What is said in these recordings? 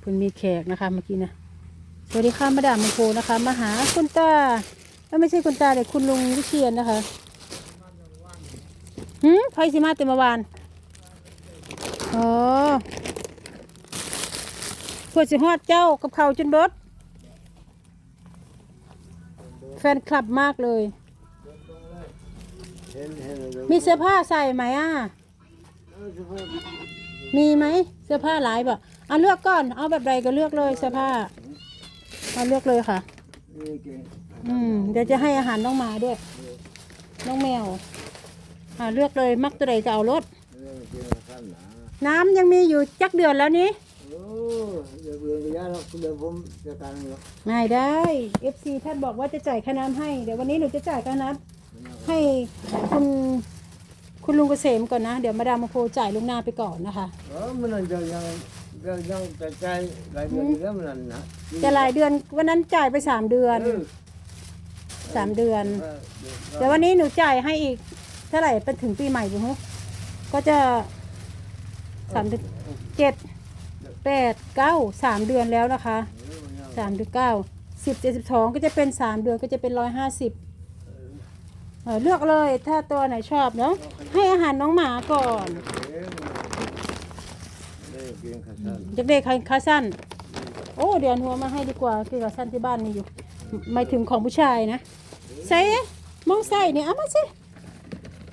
เพิ่นมีแขกนะคะเมื่อกี้นะสวัสดีค่ะมาดามมงโคนะคะ มาหาคุณตาไม่ใช่คุณตาแต่คุณลุงวิเชียนนะคะหืมไฟสิมาเต็มวานอ๋อพื่อสิฮอดเจ้ากับเขาจนเบดแฟนคลับมากเลย มีเสื้อผ้าใส่ไหมอะ มีไหมเสื้อผ้าหลายบ่ อาเลือกก่อน เอาแบบใดก็เลือกเลยเสื้อผ้าเอาเลือกเลยค่ะ อืมเดี๋ยวจะให้อาหารน้องหมาด้วย น้องแมว อ่าเลือกเลยมักตัวใดก็เอารถ น้ำยังมีอยู่จักเดือนแล้วนี้โอ้เดี๋ยวเรื่องระยะเราเดี๋ยไม่ได้ FC ท่านบอกว่าจะจ่ายค่าน้ำให้ เดี๋ยววันนี้หนูจะจ่ายค่าน้ำให้คุณคุณลุงเกษมก่อนนะ เดี๋ยวมาดามมาโพจ่ายลุงหน้าไปก่อนนะคะ เออมันนั่นจะยัง จะยังแต่ใจหลายเดือนแล้วมันนั่นนะจะรายเดือนวันนั้นจ่ายไปสามเดือนเออสามเดือนเออเดี๋ยววันนี้หนูจ่ายให้อีกเท่าไหร่เป็นถึงปีใหม่บุ้งก็จะสามเดือนเจ็ดแปดเก้าสามเดือนแล้วนะคะสามเดือนเก้าสิบเจ็ดสิบสองก็จะเป็นสามเดือนก็จะเป็นร้อยห้าสิบเลือกเลยถ้าตัวไหนชอบเนาะให้อาหารน้องหมาก่อน เก่งเรื่องเก่งขัดสั้นเด็กๆคาสั้น โอ้เดี๋ยวหนัวมาให้ดีกว่าคือคาสั้นที่บ้านมีอยู่ไม่ถึงของผู้ชายนะใส่มองใส่เนี่ยเอามาสิ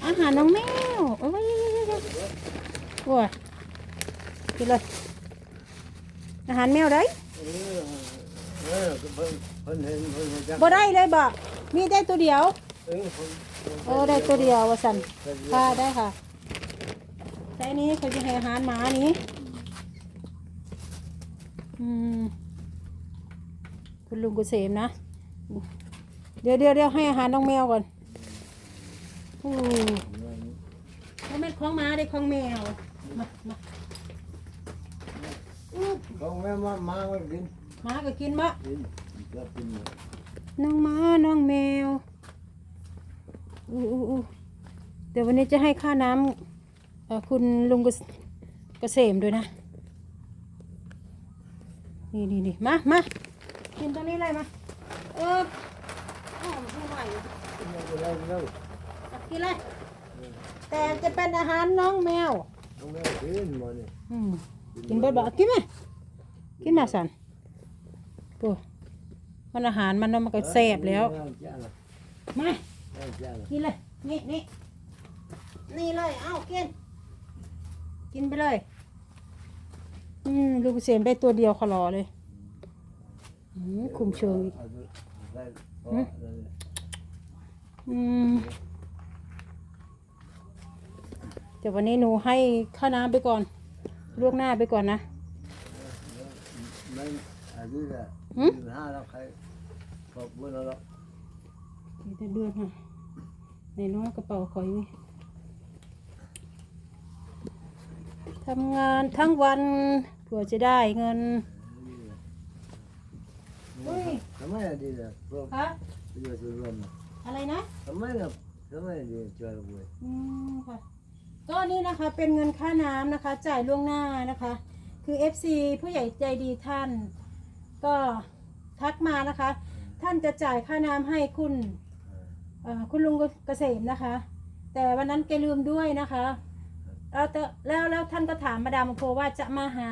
อาหารน้องแมวโอ้ยโอ้ยกินเลยอาหารแมวได้เออเออเพิ่นเพิ่นเห็นเพิ่นจักบ่ได้เลยบ่มีได้ตัวเดียวเออเพิ่นโอ้ได้ตัวเดียวว่าสันค่ะได้ค่ะใช้นี้เขาจะให้อาหารหมานี้อืม คุณลุงกุเสมนะ เดี๋ยวเดี๋ยวเดี๋ยวให้อาหารน้องแมวก่อนอู้ไม่เป็นของหมาได้ของแมว มามาอู้เขาแม่มามาไว้กินหมาก็กินบะกินก็กินน้องหมาน้องแมวอู้อู้อู้เดี๋ยววันนี้จะให้ค่าน้ำเอ่อคุณลุงเกษเกษมด้วยนะ นี่นี่นี่มามากินตรงนี้เลยมาเอออ้าวไม่ไหวกินอะไรแล้วอะกินเลยแต่จะเป็นอาหารน้องแมวต้องแม่กินหมดนี่อืมกินเบิดบ่กินไหมกินมาสันปูมันอาหารมันเนาะมันก็แซ่บแล้วจ้าละมาจ้าละกินเลยนี่นี่นี่เลย เอากิน กินไปเลย อืมลูกเสียมได้ตัวเดียวขอรอเลยอืมคุมเชิงอีกอืมเดี๋ยววันนี้หนูให้ข้าวน้ำไปก่อนลวกหน้าไปก่อนนะไม่อายุละหืมห้าแล้วใครขอบคุณแล้วมีแต่เลือดค่ะในน้อยกระเป๋าคอยทำงานทั้งวัน เพื่อจะได้เงินอุ้ยทำไมดีล่ะพวกคะประโยชน์ส่วนรวมอะไรนะ ทำไมล่ะทำไมดีช่วยรวยอืมค่ะก็นี่นะคะเป็นเงินค่าน้ำนะคะ จ่ายล่วงหน้านะคะ คือ FC ผู้ใหญ่ใจดีท่าน ก็ทักมานะคะ ท่านจะจ่ายค่าน้ำให้คุณเอ่อคุณลุงเกษมนะคะ แต่วันนั้นแกลืมด้วยนะคะ แล้วแต่แล้วแล้วท่านก็ถามมาดามโพว่าจะมาหา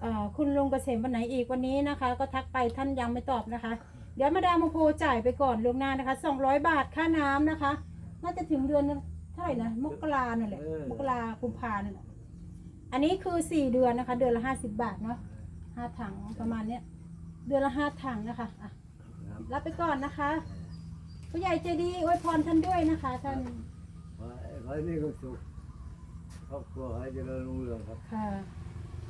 เอ่อคุณลุงเกษมวันไหนอีกวันนี้นะคะ ก็ทักไปท่านยังไม่ตอบนะคะ เดี๋ยวมาดามโพจ่ายไปก่อนล่วงหน้านะคะ 200 บาทค่าน้ำนะคะ น่าจะถึงเดือนเท่าไหร่นะมกราเนี่ยแหละมกรากุมภาเนี่ยแหละอันนี้คือสี่เดือนนะคะ เดือนละห้าสิบบาทเนาะห้าถังประมาณเนี้ยเดือนละห้าถังนะคะอะรับไปก่อนนะคะผู้ใหญ่ใจดีอวยพรท่านด้วยนะคะท่าน ขอให้มีความสุข ครอบครัวให้เจริญรุ่งเรืองครับค่ะ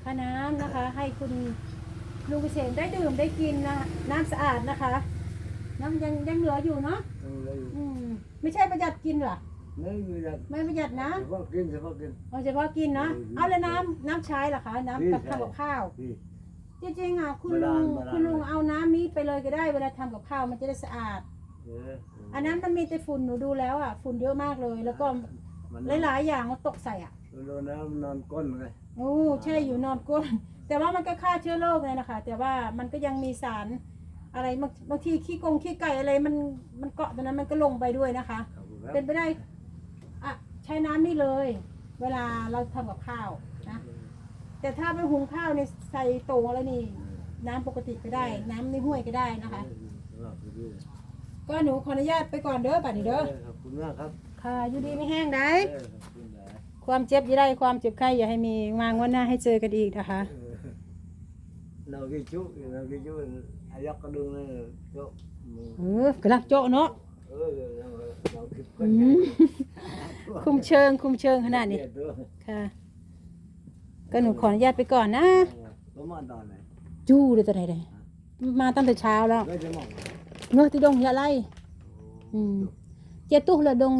ค่าน้ำนะคะ ให้คุณลุงเกษมได้ดื่มได้กินนะน้ำสะอาดนะคะ น้ำยังยังเหลืออยู่เนาะต้องเลยอืมไม่ใช่ประหยัดกินเหรอไม่มีอะไรไม่ประหยัดนะเฉพาะกินเฉพาะกิน เอาเฉพาะกินเนาะอืมเอาแล้วน้ำน้ำใช้เหรอคะน้ำกับนี่ใช่ทำกับข้าวพี่ จริงๆอะคุณโบลุรางณโบราณคุณลุงเอาน้ำนี้ไปเลยก็ได้เวลาทำกับข้าวมันจะได้สะอาด เอออันนั้นมันมีแต่ฝุ่นหนูดูแล้วอะฝุ่นเยอะมากเลย แล้วก็มันหลายๆอย่างมันตกใส่อะ โดนน้ำนอนก้นไงโอ้ใช่อยู่นอนก้น แต่ว่ามันก็ฆ่าเชื้อโรคเลยนะคะ แต่ว่ามันก็ยังมีสารอะไรบางบางทีขี้กงขี้ไก่อะไรมันมันเกาะตรงนั้นมันก็ลงไปด้วยนะคะขอบคุณครับเป็นไปได้อะใช้น้ำนี่เลย เวลาเราทำกับข้าวนะ แต่ถ้าไปหุงข้าวในใส่โตงอะไรนี่ น้ำปกติก็ได้ น้ำในห้วยก็ได้นะคะสำหรับคุณด้วยก็หนูขออนุญาตไปก่อนเด้อบัดนี้เด้อ ขอบคุณมากครับค่ะอยู่ดีไม่แห้งได้ เออขอบคุณหลาย ความเจ็บอย่าได้ความเจ็บไข้อย่าให้มีวางวันหน้าให้เจอกันอีกนะคะ เรากี่ชุกเรากี่ชุกอายักกระดุมเลยชุกมือเออกำลังโจะเนาะเออเราคิดคอืนมคุมเชิงคุมเชิงขนาดนี้ค่ะ ก็หนูขออนุญาตไปก่อนนะประมาณตอนไหนจู้เลยตัวไหนเลยมาตั้งแต่เช้าแล้วเงือที่ดงยาไล่อืมเจตุ้ละดง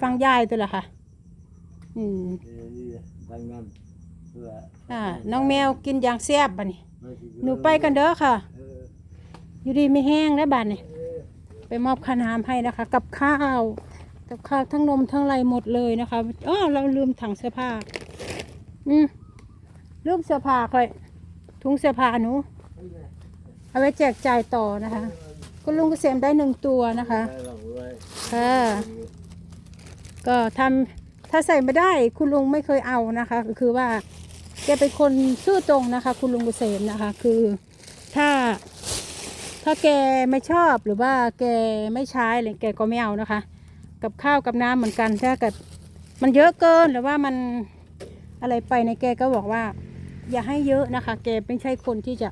ฟังยายตัวละค่ะ อืมนี่ทำงานเพื่ออ่าน้องแมวกินอย่างแซ่บบัดนี้ ไม่คิดหนูไปกันเด้อค่ะ เออ อยู่ดีไม่แห้งนะบัดนี้เออไปมอบค่าน้ำให้นะคะ กับข้าว กับข้าวทั้งนมทั้งอะไรหมดเลยนะคะอ๋อเราลืมถังเสื้อผ้า อืมลืมเสื้อผ้าค่อยถุงเสื้อผ้าหนู เอาไว้แจกจ่ายต่อนะคะ คุณลุงเกษมได้หนึ่งตัวนะคะ ได้หลังด้วยค่ะ ก็ทำ ถ้าใส่ไม่ได้คุณลุงไม่เคยเอานะคะก็คือว่าแกเป็นคนซื่อตรงนะคะ คุณลุงเกษมนะคะ คือถ้าถ้าแกไม่ชอบหรือว่าแกไม่ใช้อะไรแกก็ไม่เอานะคะ กับข้าวกับน้ำเหมือนกันถ้าเกิดมันเยอะเกินหรือว่ามันอะไรไปในแกก็บอกว่า อย่าให้เยอะนะคะ แกไม่ใช่คนที่จะ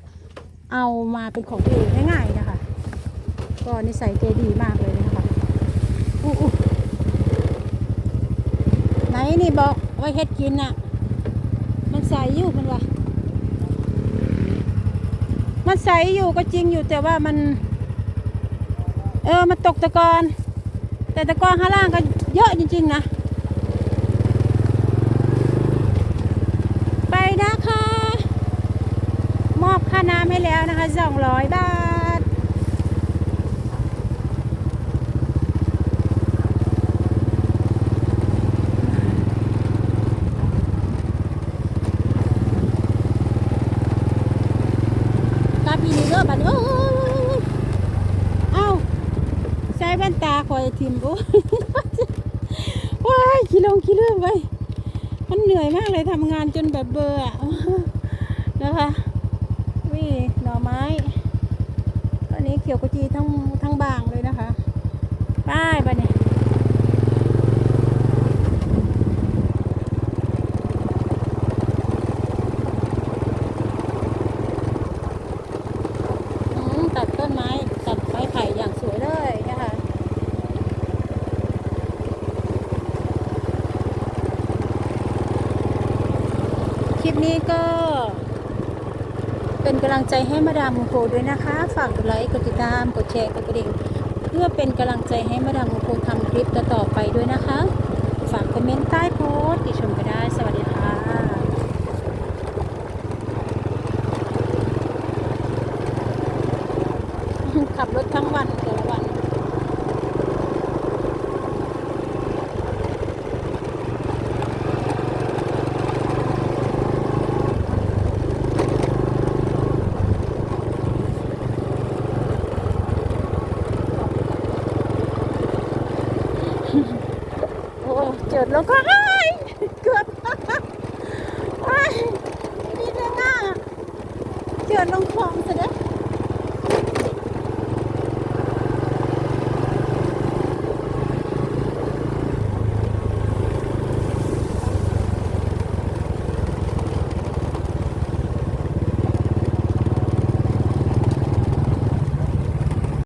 เอามาเป็นของตัวเองง่ายๆนะคะ ก็นิสัยแกดีมากเลยนะคะอู้อ นนี่บอกไว้เฮ็ดกินน่ะ มันใสอยู่มันวะมันใสอยู่ก็จริงอยู่แต่ว่ามัน เออมันตกตะกอนแต่ตะกอนข้างล่างก็เยอะจริง ๆ นะ ไปนะคะ มอบค่าน้ำให้แล้วนะคะสองร้อยบาท กาปีนี้เด้อบัดนี้โอ้ยเอ้าใส่ แว่นตาคอยทิมบุ้ว้ายขี้ลงขี้เลื่อมไปมันเหนื่อยมากเลยทำงานจนแบบเบื่อนะคะวิหน่อไม้ตอนนี้เขียวกจีทั้งทั้งบางเลยนะคะป้ายไปเนี่ยมตัดต้นไม้ ตัดไม้ไผ่อย่างสวยเลยนะคะ คลิ ปนี้ก็ เป็นกำลังใจให้มาดามมูโกด้วยนะคะ ฝากกดไลค์กดติดตามกดแชร์กดกระดิ่งเพื่อเป็นกำลังใจให้มาดามมูโกทำคลิปต่อๆไปด้วยนะคะ ฝากคอมเมนต์ใต้โพสต์ติชมก็ได้สวัสดีค่ะ